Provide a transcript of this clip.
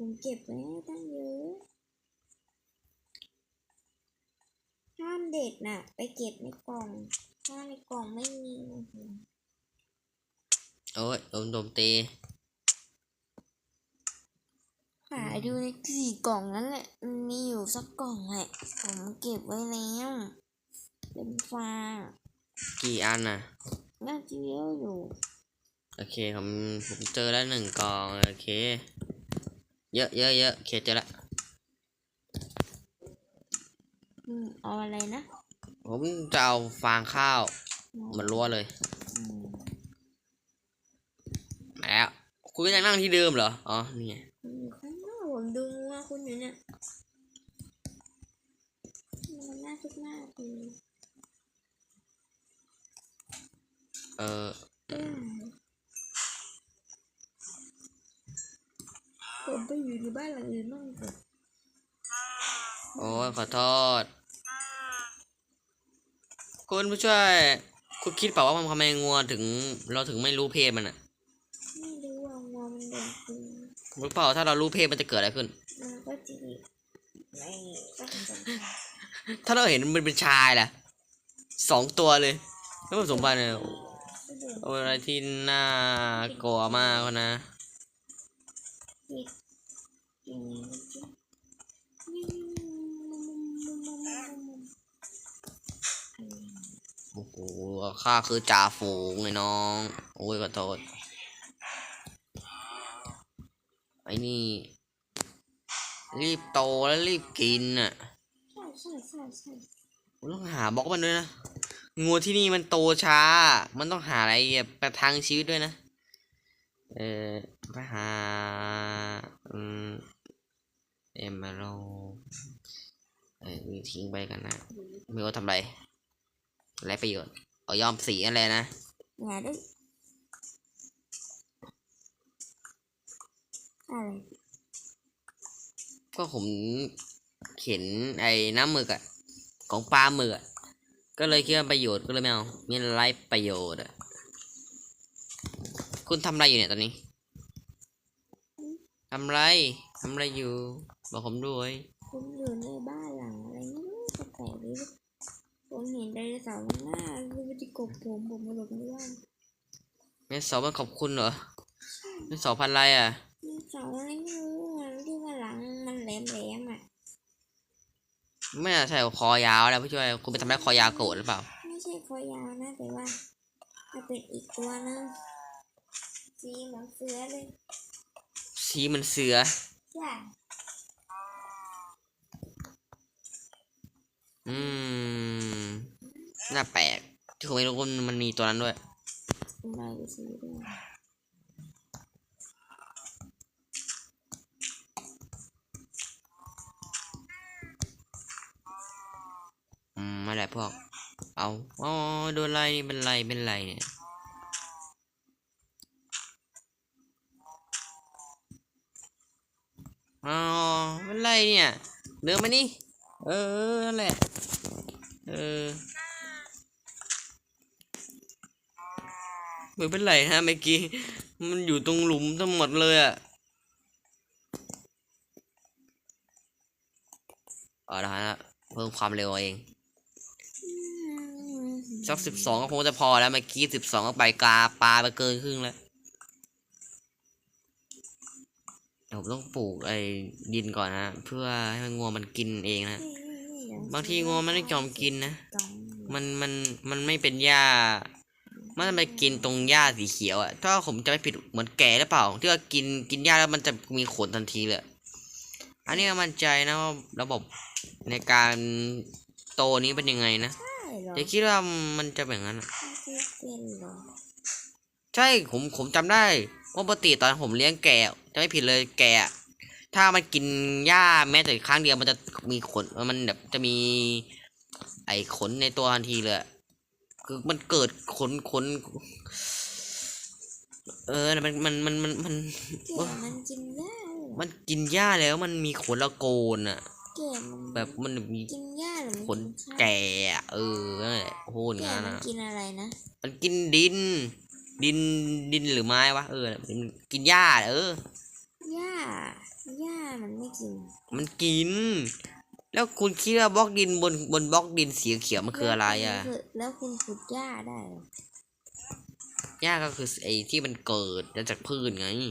ผมเก็บไว้ให้ตั้งเยอะ ห้ามเด็ดน่ะไปเก็บในกล่อง ถ้าในกล่องไม่มีโอ้โหโอ้ยโดนโดมตีหาดูในสี่กล่องนั้นแหละมันมีอยู่สักกล่องแหละ ผมเก็บไว้แล้วเป็นฟ้า กี่อันน่ะ น่าจะเยอะอยู่ โอเคผมผมเจอแล้วหนึ่งกอง โอเค เยอะเยอะเยอะโอเคเจอละอืมเอาอะไรนะผมจะเอาฟางข้าวมันรั้วเลย อืมมาแล้ว คุณก็ยังนั่งที่เดิมเหรอ อ๋อ นี่ไงคุณอยู่ข้างนอกผมดูว่าคุณอยู่เนี่ยมันน่าคิดมากเลยเออ อืม ผมไปอยู่ในบ้านหลังอื่นบ้างเถอะโอ้ยขอโทษ คุณผู้ช่วย คุณคิดเปล่าว่ามันทำไมงัวถึง เราถึงไม่รู้เพศมันอะไม่รู้ว่างัวมันโดนตีรู้เปล่าถ้าเรารู้เพศมันจะเกิดอะไรขึ้นมันก็จะไม่ก็สนใจถ้าเราเห็นมันเป็นชายล่ะสองตัวเลยแล้วผสมพันธุ์เนี่ยโอ้ยอะไรที่น่ากลัวมากนะ ผิดอย่างนี้จ้ะ โอ้โหข้าคือจ่าฝูงไอ้น้อง โอ้ยขอโทษไอ้นี่ รีบโตแล้วรีบกินอะใช่ใช่ใช่ต้องหาบล็อกมันด้วยนะงูที่นี่มันโตช้า มันต้องหาอะไรแบบประทังชีวิตด้วยนะ เออไปหา อืม เอมเมอรัลเออนี่ทิ้งไปกันนะไม่ว่าทำไรไรประโยชน์เอายอมสีอะไรนะอย่าด้วยอะไรก็ผมเขียนไอ้น้ำหมึกอะของปลาหมึกอะก็เลยคิดว่าประโยชน์ก็เลยไม่เอามีไรประโยชน์อะคุณทำอะไรอยู่เนี่ยตอนนี้ทำไรทำอะไรอยู่ บอกผมด้วยผมอยู่ในบ้านหลังอะไรไม่รู้แปลกๆเลยผมเห็นไดโนเสาร์ข้างหน้าคือมันจะกบผมผมมาหลบในบ้านแม่สาวมันขอบคุณเหรอแม่สาวพันธุ์อะไรอะมีเสาอะไรไม่รู้อะที่ว่าหลังมันแหลมๆอะไม่น่าใช่คอยาวแล้วพี่ช่วยคุณไปทำร้ายคอยาวโกรธหรือเปล่าไม่ใช่คอยาวนะแต่ว่ามันเป็นอีกตัวนึงสีเหมือนเสือเลยสีเหมันเสือใช่ อืม น่าแปลก ที่ผมไม่รู้ว่ามันมีตัวนั้นด้วยมาดูสีด้วยอืมไม่แหละพวก เอาอ๋อโดนไล่นี่เป็นไร เป็นไรเนี่ยอ๋อเป็นไรเนี่ย เดินมานี่ เออ นั่นแหละ เออไม่เป็นไรนะเมื่อกี้ มันอยู่ตรงหลุมทั้งหมดเลยอะเอาละฮะเพิ่มความเร็วเอาเองสักสิบสองก็คงจะพอแล้วเมื่อกี้สิบสองก็ไปกาปลาไปเกินครึ่งแล้วเดี๋ยว ผมต้องปลูกไอ้ดินก่อนนะเพื่อให้มันงัวมันกินเองนะบางทีงัวมันไม่ยอมกินนะกล่องมันมันมันไม่เป็นหญ้ามันไปกินตรงหญ้าสีเขียวอะถ้าผมจะไม่ผิดเหมือนแก่หรือเปล่าที่ว่ากินกินหญ้าแล้วมันจะมีขนทันทีเลยอันนี้ก็มั่นใจนะว่าระบบในการโตนี้เป็นยังไงนะใช่เหรออย่าคิดว่ามันจะแบบนั้นอะไม่เป็นเหรอใช่ผมผมจำได้ว่า ปกติตอนผมเลี้ยงแกะจะไม่ผิดเลยแกะ ถ้ามันกินหญ้าแม้แต่ครั้งเดียวมันจะมีขนมันแบบจะมี ไอ้ขนในตัวทันทีเลยอะคือมันเกิดขนขนเออ มัน มัน มัน มัน มัน แก่มันกินหญ้าเหรอมันกินหญ้าแล้วมันมีขนละโกนอะแก่มันแบบมันมีกินหญ้าหรือขนแก่อะเออนั่นแหละโอ้โหอย่างแก่นั้นมันอะกินอะไรนะ มันกินดิน ดินดินหรือไม้วะเออมันกินหญ้าเออหญ้าหญ้ากิน มันกิน แล้วคุณคิดว่าบล็อกดินบนบนบล็อกดินสีเขียวมันคืออะไรอะ แล้วคุณแล้วคุณขุดหญ้าได้เหรอหญ้าก็คือไอ้ที่มันเกิดมาจากพืชไงอ